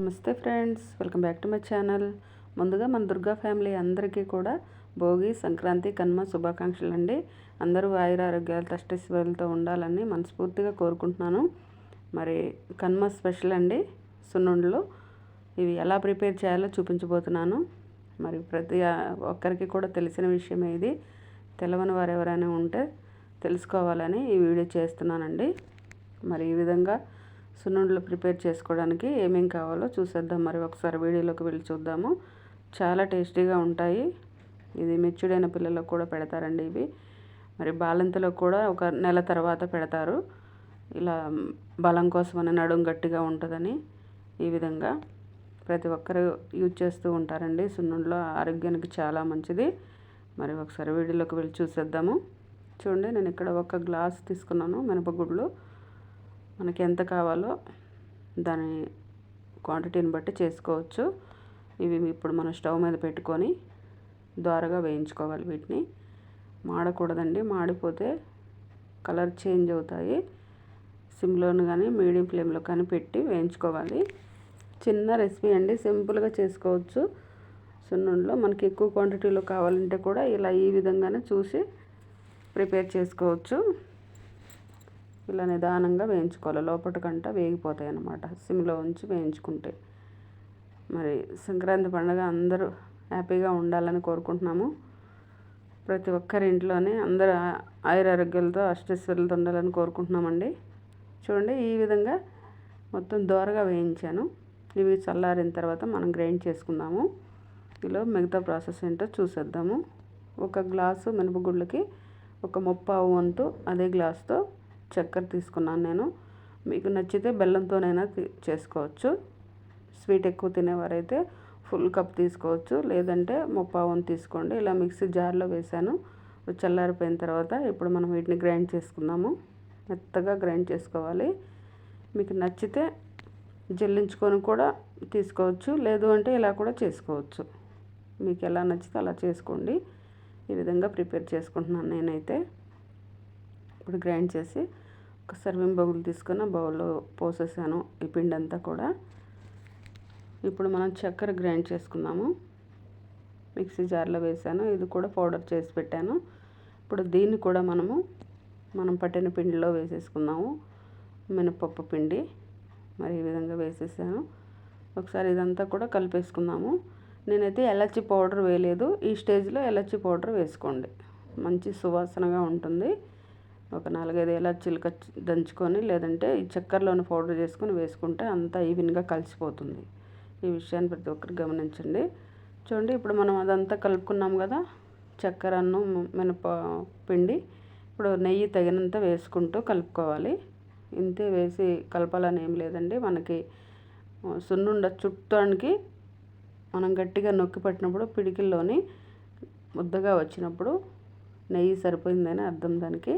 నమస్తే friends welcome back to my channel. ముందుగా మన దుర్గా ఫ్యామిలీ అందరికీ కూడా భోగి సంక్రాంతి కన్మ శుభాకాంక్షలు అండి అందరూ ఆయుర ఆరోగ్యాలు తష్టశివాలతో ఉండాలని మనస్ఫూర్తిగా కోరుకుంటున్నాను. మరి కన్మ స్పెషల్ అండి. సున్నుండలు ఇవి ఎలా ప్రిపేర్ చేయాలో చూపించబోతున్నాను. మరి ప్రతి ఒక్కరికి కూడా తెలిసిన విషయమే ఇది. తెలవని వారు ఎవరైనా ఉంటే తెలుసుకోవాలని ఈ వీడియో చేస్తున్నానండి. మరి ఈ విధంగా సున్నుండలు ప్రిపేర్ చేసుకోవడానికి ఏమేం కావాలో చూసేద్దాం. మరి ఒకసారి వీడియోలోకి వెళ్ళి చూద్దాము. చాలా టేస్టీగా ఉంటాయి. ఇది మెచ్చుడైన పిల్లలకు కూడా పెడతారండి ఇవి. మరి బాలంతలో కూడా ఒక నెల తర్వాత పెడతారు. ఇలా బలం కోసమని నడుం గట్టిగా ఉంటుందని ఈ విధంగా ప్రతి ఒక్కరు యూజ్ చేస్తూ ఉంటారండి. సున్నుండలో ఆరోగ్యానికి చాలా మంచిది. మరి ఒకసారి వీడియోలోకి వెళ్ళి చూసేద్దాము. చూడండి నేను ఇక్కడ ఒక గ్లాస్ తీసుకున్నాను మినపగుడ్లు. మనకి ఎంత కావాలో దాని క్వాంటిటీని బట్టి చేసుకోవచ్చు. ఇవి ఇప్పుడు మనం స్టవ్ మీద పెట్టుకొని ద్వారగా వేయించుకోవాలి వీటిని. మాడకూడదండి మాడిపోతే కలర్ చేంజ్ అవుతాయి. సిమ్లోను కానీ మీడియం ఫ్లేమ్లో కానీ పెట్టి వేయించుకోవాలి. చిన్న రెసిపీ అండి సింపుల్గా చేసుకోవచ్చు. సున్నుండలో మనకి ఎక్కువ క్వాంటిటీలో కావాలంటే కూడా ఇలా ఈ విధంగానే చూసి ప్రిపేర్ చేసుకోవచ్చు. ఇలా నిదానంగా వేయించుకోవాలి. లోపల కంట వేగిపోతాయి అన్నమాట. సిమ్లో ఉంచి వేయించుకుంటే. మరి సంక్రాంతి పండుగ అందరూ హ్యాపీగా ఉండాలని కోరుకుంటున్నాము. ప్రతి ఒక్కరి ఇంట్లోనే అందరూ ఆయురారోగ్యాలతో అష్టశ్వరులతో ఉండాలని కోరుకుంటున్నామండి. చూడండి ఈ విధంగా మొత్తం దోరగా వేయించాను. ఇవి చల్లారిన తర్వాత మనం గ్రైండ్ చేసుకుందాము. ఇలా మిగతా ప్రాసెస్ ఏంటో చూసేద్దాము. ఒక గ్లాసు మినపగుళ్ళకి ఒక ముప్పావు వంతు అదే గ్లాస్తో చక్కెర తీసుకున్నాను నేను. మీకు నచ్చితే బెల్లంతోనైనా చేసుకోవచ్చు. స్వీట్ ఎక్కువ తినేవారైతే ఫుల్ కప్ తీసుకోవచ్చు. లేదంటే ముప్పావన్ తీసుకోండి. ఇలా మిక్సీ జార్లో వేసాను చల్లారిపోయిన తర్వాత ఇప్పుడు మనం వీటిని గ్రైండ్ చేసుకుందాము. మెత్తగా గ్రైండ్ చేసుకోవాలి. మీకు నచ్చితే జల్లించుకొని కూడా తీసుకోవచ్చు. లేదు అంటే ఇలా కూడా చేసుకోవచ్చు. మీకు ఎలా నచ్చితే అలా చేసుకోండి. ఈ విధంగా ప్రిపేర్ చేసుకుంటున్నాను నేనైతే. ఇప్పుడు గ్రైండ్ చేసి ఒక సర్వింగ్ బౌల్ తీసుకున్న బౌల్లో పోసేసాను ఈ పిండి అంతా కూడా. ఇప్పుడు మనం చక్కెర గ్రైండ్ చేసుకుందాము మిక్సీ జార్లో వేసాను. ఇది కూడా పౌడర్ చేసి పెట్టాను. ఇప్పుడు దీన్ని కూడా మనము మనం పట్టిన పిండిలో వేసేసుకుందాము. మినపప్పు పిండి మరి ఈ విధంగా వేసేసాను. ఒకసారి ఇదంతా కూడా కలిపేసుకుందాము. నేనైతే ఎలచి పౌడర్ వేయలేదు. ఈ స్టేజ్లో ఎలచి పౌడర్ వేసుకోండి. మంచి సువాసనగా ఉంటుంది. ఒక నాలుగైదు ఇలాచీలు దంచుకొని లేదంటే ఈ చక్కెరలోని పౌడర్ చేసుకొని వేసుకుంటే అంతా ఈవెన్గా కలిసిపోతుంది. ఈ విషయాన్ని ప్రతి ఒక్కరు గమనించండి. చూడండి ఇప్పుడు మనం అదంతా కలుపుకున్నాం కదా చక్కెర అన్నం మినప పిండి. ఇప్పుడు నెయ్యి తగినంత వేసుకుంటూ కలుపుకోవాలి. ఇంతే వేసి కలపాలని ఏం లేదండి. మనకి సున్నుండ చుట్టానికి మనం గట్టిగా నొక్కి పట్టినప్పుడు పిడికిల్లోని ముద్దగా వచ్చినప్పుడు నెయ్యి సరిపోయిందని అర్థం దానికి.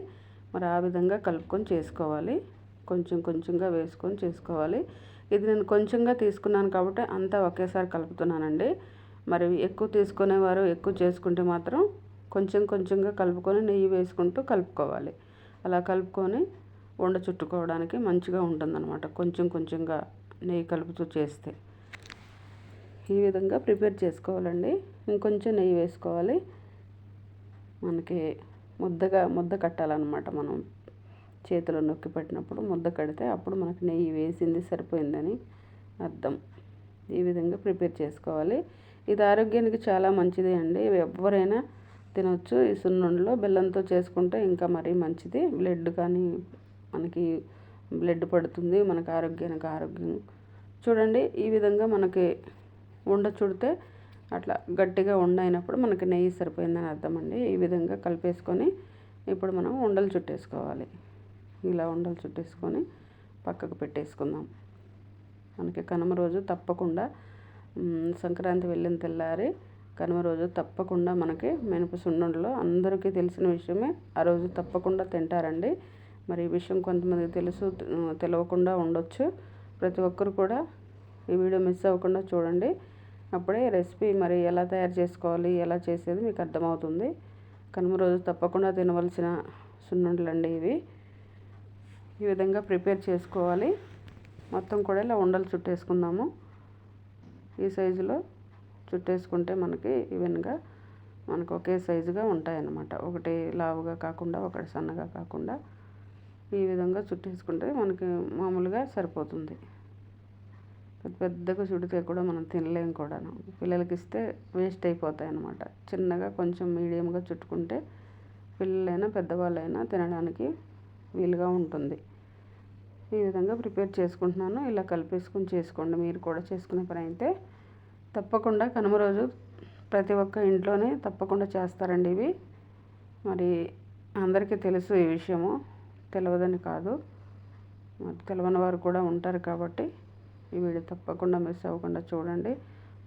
మరి ఆ విధంగా కలుపుకొని చేసుకోవాలి. కొంచెం కొంచెంగా వేసుకొని చేసుకోవాలి. ఇది నేను కొంచెంగా తీసుకున్నాను కాబట్టి అంతా ఒకేసారి కలుపుతున్నానండి. మరి ఎక్కువ తీసుకునేవారు ఎక్కువ చేసుకుంటే మాత్రం కొంచెం కొంచెంగా కలుపుకొని నెయ్యి వేసుకుంటూ కలుపుకోవాలి. అలా కలుపుకొని వండ చుట్టుకోవడానికి మంచిగా ఉంటుందన్నమాట కొంచెం కొంచెంగా నెయ్యి కలుపుతూ చేస్తే. ఈ విధంగా ప్రిపేర్ చేసుకోవాలండి. ఇంకొంచెం నెయ్యి వేసుకోవాలి. మనకి ముద్దగా ముద్ద కట్టాలన్నమాట మనం. చేతిలో నొక్కి పెట్టినప్పుడు ముద్ద కడితే అప్పుడు మనకు నెయ్యి వేసింది సరిపోయిందని అర్థం. ఈ విధంగా ప్రిపేర్ చేసుకోవాలి. ఇది ఆరోగ్యానికి చాలా మంచిది అండి. ఎవరైనా తినవచ్చు ఈ సున్నుండలో బెల్లంతో చేసుకుంటే ఇంకా మరీ మంచిది. బ్లడ్ కానీ మనకి బ్లడ్ పడుతుంది. మనకు ఆరోగ్యానికి ఆరోగ్యం. చూడండి ఈ విధంగా మనకి ఉండ చుడితే అట్లా గట్టిగా ఉండైనప్పుడు మనకి నెయ్యి సరిపోయిందని అర్థం అండి ఈ విధంగా కలిపేసుకొని ఇప్పుడు మనం ఉండలు చుట్టేసుకోవాలి. ఇలా ఉండలు చుట్టేసుకొని పక్కకు పెట్టేసుకుందాం. మనకి కనుమ రోజు తప్పకుండా సంక్రాంతి వెళ్ళిన తెల్లారి కనుమ రోజు తప్పకుండా మనకి మినప సున్నుండలు అందరికీ తెలిసిన విషయమే. ఆ రోజు తప్పకుండా తింటారండి. మరి ఈ విషయం కొంతమందికి తెలుసు తెలియకుండా ఉండొచ్చు. ప్రతి ఒక్కరు కూడా ఈ వీడియో మిస్ అవ్వకుండా చూడండి. అప్పుడే రెసిపీ మరి ఎలా తయారు చేసుకోవాలి ఎలా చేసేది మీకు అర్థమవుతుంది. కనుమ రోజు తప్పకుండా తినవలసిన సున్నుండలు అండి ఇవి. ఈ విధంగా ప్రిపేర్ చేసుకోవాలి. మొత్తం కూడా ఇలా ఉండలు చుట్టేసుకుందాము. ఈ సైజులో చుట్టేసుకుంటే మనకి ఈవెన్గా మనకు ఒకే సైజుగా ఉంటాయన్నమాట. ఒకటి లావుగా కాకుండా ఒకటి సన్నగా కాకుండా ఈ విధంగా చుట్టేసుకుంటే మనకి మామూలుగా సరిపోతుంది. పెద్ద పెద్దగా చుడితే కూడా మనం తినలేం కూడాను. పిల్లలకి ఇస్తే వేస్ట్ అయిపోతాయి అన్నమాట చిన్నగా కొంచెం మీడియంగా చుట్టుకుంటే పిల్లలైనా పెద్దవాళ్ళైనా తినడానికి వీలుగా ఉంటుంది. ఈ విధంగా ప్రిపేర్ చేసుకుంటున్నాను. ఇలా కలిపేసుకుని చేసుకోండి. మీరు కూడా చేసుకునే పని అయితే తప్పకుండా కనుమ రోజు ప్రతి ఒక్క ఇంట్లోనే తప్పకుండా చేస్తారండి ఇవి. మరి అందరికీ తెలుసు ఈ విషయము. తెలియదని కాదు. మరి తెలియని వారు కూడా ఉంటారు కాబట్టి ఈ వీడియో తప్పకుండా మిస్ అవ్వకుండా చూడండి.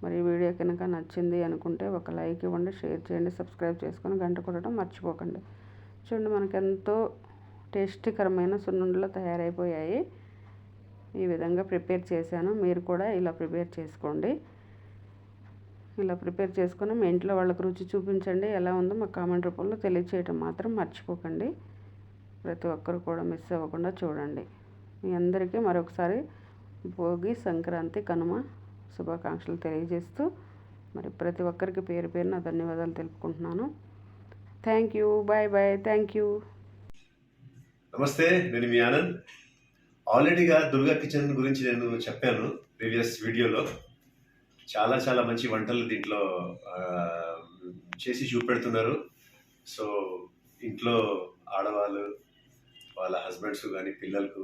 మరి ఈ వీడియో కనుక నచ్చింది అనుకుంటే ఒక లైక్ ఇవ్వండి షేర్ చేయండి సబ్స్క్రైబ్ చేసుకొని గంట కొట్టడం మర్చిపోకండి. చూడండి మనకు ఎంతో టేస్టీకరమైన సున్నుండలు తయారైపోయాయి. ఈ విధంగా ప్రిపేర్ చేశాను. మీరు కూడా ఇలా ప్రిపేర్ చేసుకోండి. ఇలా ప్రిపేర్ చేసుకొని మీ ఇంట్లో వాళ్ళకి రుచి చూపించండి. ఎలా ఉందో మా కామెంట్ రూపంలో తెలియచేయటం మాత్రం మర్చిపోకండి. ప్రతి ఒక్కరు కూడా మిస్ అవ్వకుండా చూడండి. మీ అందరికీ మరొకసారి భోగి సంక్రాంతి కనుమ శుభాకాంక్షలు తెలియజేస్తూ మరి ప్రతి ఒక్కరికి పేరు పేరున ధన్యవాదాలు తెలుపుకుంటున్నాను. Thank you bye bye thank you నమస్తే నేను మీ ఆనంద్. ఆల్రెడీగా దుర్గా కిచెన్ గురించి నేను చెప్పాను ప్రీవియస్ వీడియోలో. చాలా చాలా మంచి వంటలు దీంట్లో చేసి చూపెడుతున్నారు. సో ఇంట్లో ఆడవాళ్ళు వాళ్ళ హస్బెండ్స్ కానీ పిల్లలకు